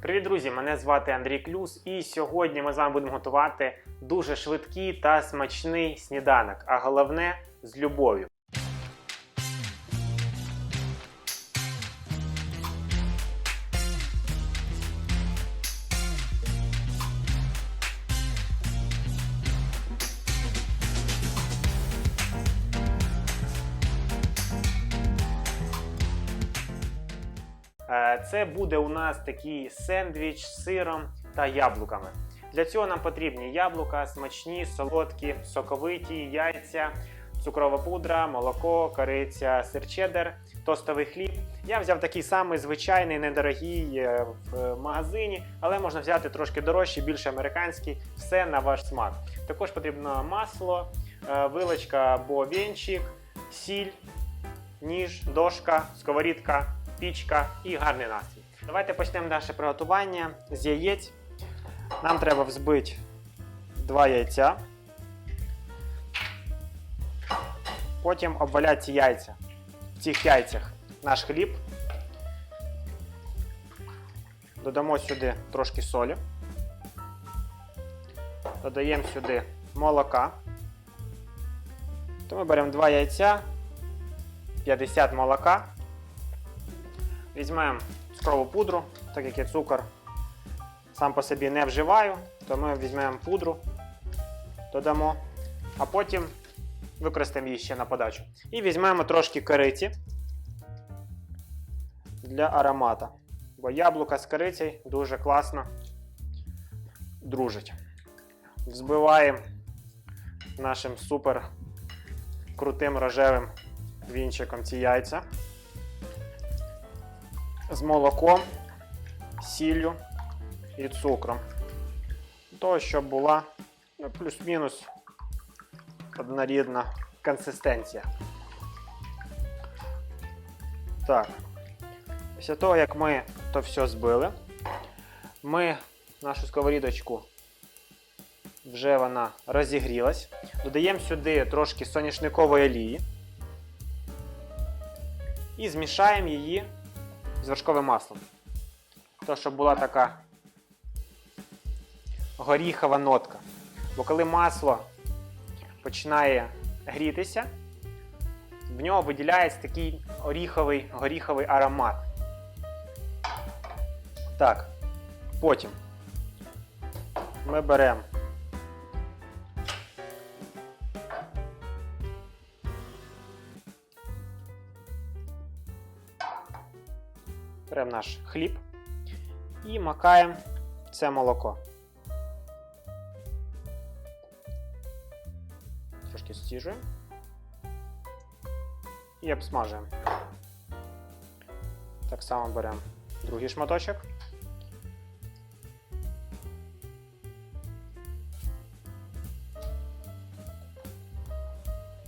Привіт, друзі! Мене звати Андрій Клюс, і сьогодні ми з вами будемо готувати дуже швидкий та смачний сніданок, а головне з любов'ю. Це буде у нас такий сендвіч з сиром та яблуками. Для цього нам потрібні яблука, смачні, солодкі, соковиті, яйця, цукрова пудра, молоко, кориця, сир чеддер, тостовий хліб. Я взяв такий самий звичайний, недорогий е, в магазині, але можна взяти трошки дорожчий, більш американський, все на ваш смак. Також потрібно масло, е, вилочка або вінчик, сіль, ніж, дошка, сковорідка, пічка і гарний настрій. Давайте почнемо наше приготування з яєць. Нам треба взбити два яйця. Потім обваляти яйця. В цих яйцях наш хліб. Додамо сюди трошки солі. Додаємо сюди молока. То ми беремо два яйця, 50 молока. Візьмемо цукрову пудру, так як я цукор сам по собі не вживаю, то ми візьмемо пудру, додамо, а потім використаємо її ще на подачу. І візьмемо трошки кориці для аромата. Бо яблука з корицею дуже класно дружить. Взбиваємо нашим супер крутим рожевим вінчиком ці яйця з молоком, сіллю і цукром. То, щоб була ну, плюс-мінус однорідна консистенція. Так. Після того, як ми то все збили, ми нашу сковорідочку вже вона розігрілась. Додаємо сюди трошки соняшникової олії і змішаємо її з маслом. То, щоб була така горіхова нотка. Бо коли масло починає грітися, в нього виділяється такий оріховий, горіховий аромат. Так, потім ми беремо беремо наш хліб і макаємо це молоко. Трошки стіжуємо і обсмажуємо. Так само беремо другий шматочок.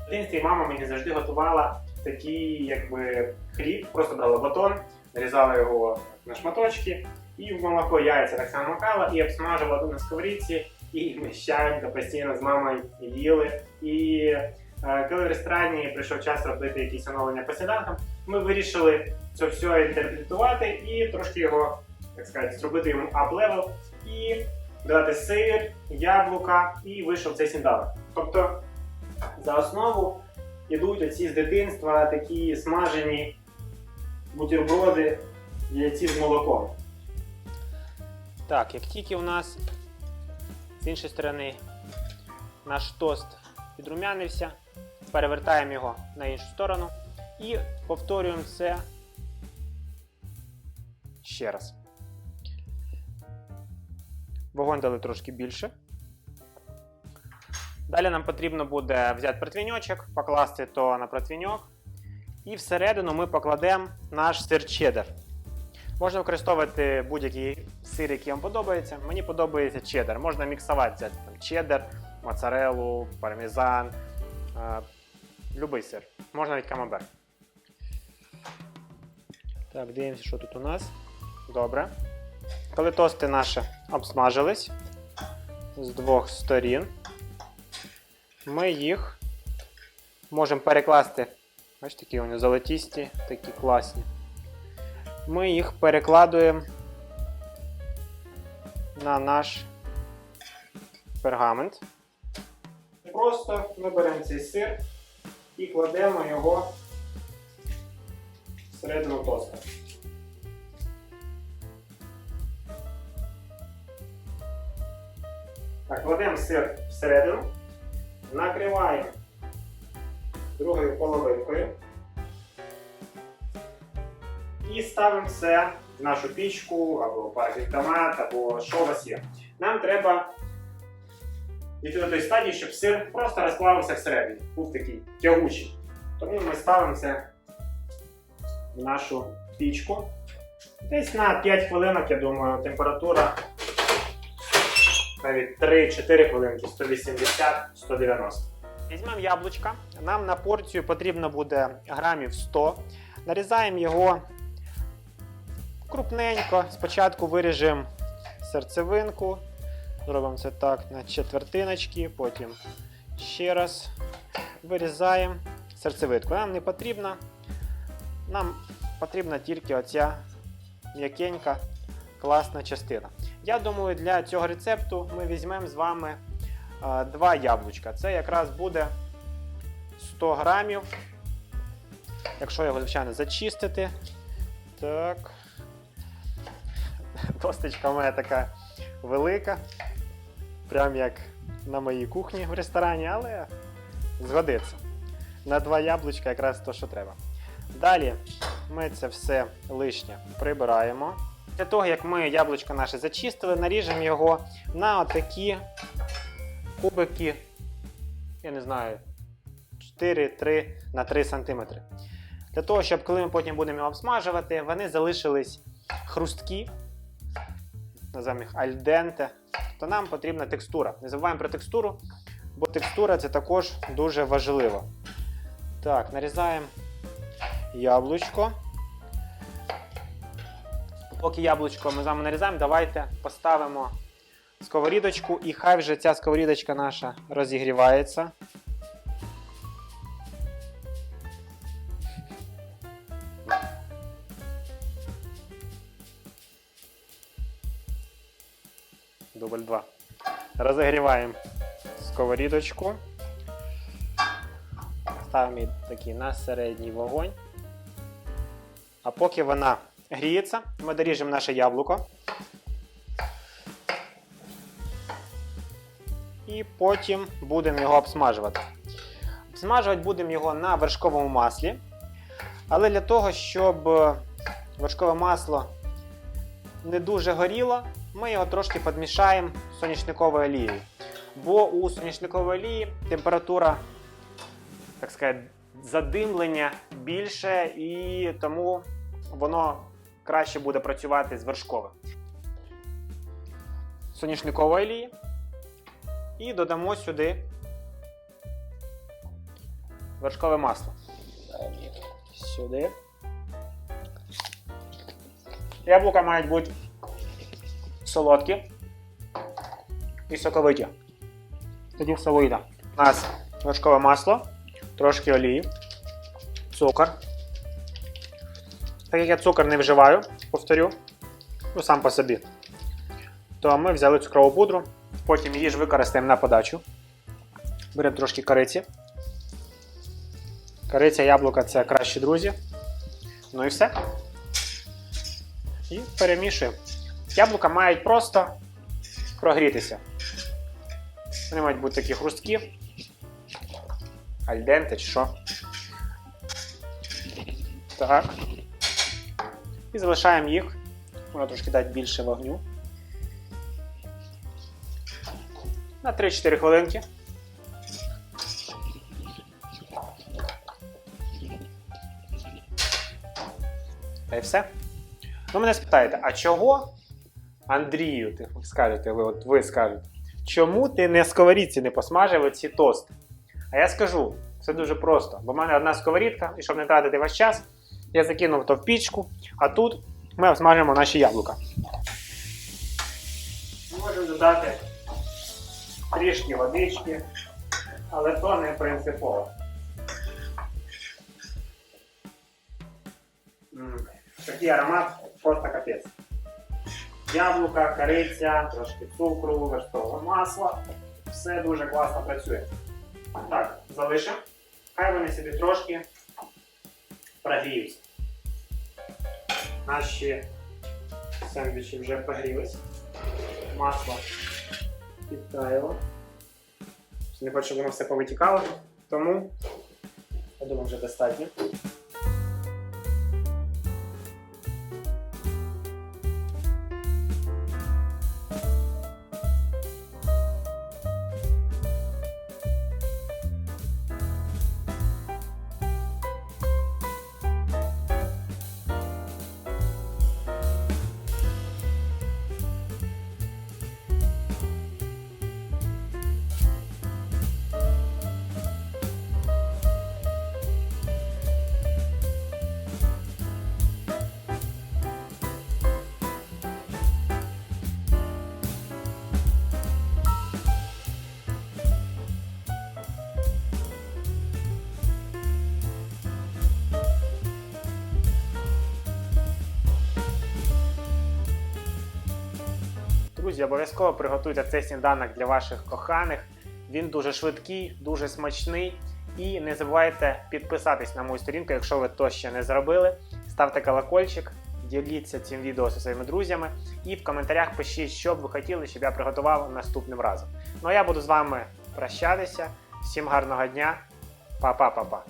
В дитинстві мама мені завжди готувала такий якби хліб, просто брала батон, нарізала його на шматочки, і в молоко яйця так само макала і обсмажувала на сковорідці, і ми чаєм постійно з мамою їли. І е, коли в ресторані прийшов час робити якісь оновлення по сніданкам, ми вирішили це все інтерпретувати і трошки його, так сказати, зробити йому ап-левел і додати сир, яблука, і вийшов цей сніданок. Тобто за основу йдуть оці з дитинства такі смажені бутерброди яйці з молоком. Так, як тільки у нас з іншої сторони наш тост підрумянився, перевертаємо його на іншу сторону і повторюємо це ще раз. Вогонь дали трошки більше. Далі нам потрібно буде взяти противіньочок, покласти то на противіньок. І всередину ми покладемо наш сир чеддер. Можна використовувати будь-який сир, який вам подобається. Мені подобається чеддер. Можна міксувати взяти там, чеддер, моцарелу, пармезан, е, любий сир. Можна навіть камамбер. Так, дивимося, що тут у нас. Добре. Коли тости наші обсмажились з двох сторін, ми їх можемо перекласти. Бачите, такі вони золотісті, такі класні. Ми їх перекладуємо на наш пергамент. Просто ми беремо цей сир і кладемо його всередину тоста. Так, кладемо сир всередину, накриваємо другою половинкою і ставимо все в нашу пічку або парфіктомат, або що у вас є. Нам треба дійти до тої стадії, щоб сир просто розплавився всередині, був такий тягучий. Тому ми ставимо це в нашу пічку. Десь на 5 хвилинок, я думаю, температура навіть 3-4 хвилинки 180-190. Візьмемо яблучка. Нам на порцію потрібно буде грамів 100. Нарізаємо його крупненько. Спочатку виріжемо серцевинку. Зробимо це так на четвертиночки, потім ще раз вирізаємо серцевинку. Нам не потрібно. Нам потрібна тільки оця м'якенька, класна частина. Я думаю, для цього рецепту ми візьмемо з вами два яблучка. Це якраз буде 100 грамів. Якщо його, звичайно, зачистити. Так. Досточка мене така велика. Прям як на моїй кухні в ресторані, але згодиться. На два яблучка якраз то, що треба. Далі ми це все лишнє прибираємо. Після того, як ми яблучко наше зачистили, наріжемо його на отакі кубики, я не знаю, 4-3 на 3 см. Для того, щоб коли ми потім будемо його обсмажувати, вони залишились хрусткі, називаємо їх альденте, то нам потрібна текстура. Не забуваємо про текстуру, бо текстура це також дуже важливо. Так, нарізаємо яблучко. Поки яблучко ми з вами нарізаємо, давайте поставимо сковорідочку і хай вже ця сковорідочка наша розігрівається. Дубль 2. Розігріваємо сковорідочку. Ставимо її такий на середній вогонь. А поки вона гріється, ми доріжемо наше яблуко. І потім будемо його обсмажувати. Обсмажувати будемо його на вершковому маслі. Але для того, щоб е, вершкове масло не дуже горіло, ми його трошки підмішаємо соняшниковою олією. Бо у соняшникової олії температура, так сказати, задимлення більше, і тому воно краще буде працювати з вершковим. Соняшникової олії. І додамо сюди вершкове масло. Сюди. Яблука мають бути солодкі і соковиті. Тоді все вийде. У нас вершкове масло, трошки олії, цукор. Так як я цукор не вживаю, повторю, ну сам по собі, то ми взяли цукрову пудру, потім її ж використаємо на подачу. Беремо трошки кориці. Кориця, яблука це кращі друзі. Ну і все. І перемішуємо. Яблука мають просто прогрітися. Вони мають бути такі хрусткі. Альденте чи що. Так. І залишаємо їх. Можна трошки дати більше вогню. На 3-4 хвилинки. Та й все. Ви мене спитаєте, а чого, Андрію, ти скажете, ви, от ви скажете, чому ти на сковорідці не посмажив ці тости? А я скажу, все дуже просто. Бо в мене одна сковорідка, і щоб не тратити ваш час, я закинув то в пічку, а тут ми обсмажимо наші яблука. Можемо додати трішки водички, але то не принципово. Такий аромат просто капець. яблука, кориця, трошки цукру, вершкового масла. Все дуже класно працює. Так, залишимо. Хай вони собі трошки прогріються. Наші сендвічі вже прогрілись. Масло підтаяло. Не хочу, щоб воно все повитікало, тому я думаю, вже достатньо. Друзі, обов'язково приготуйте цей сніданок для ваших коханих. Він дуже швидкий, дуже смачний. І не забувайте підписатись на мою сторінку, якщо ви то ще не зробили. Ставте колокольчик, діліться цим відео зі своїми друзями. І в коментарях пишіть, що б ви хотіли, щоб я приготував наступним разом. Ну а я буду з вами прощатися. Всім гарного дня. Па-па-па-па.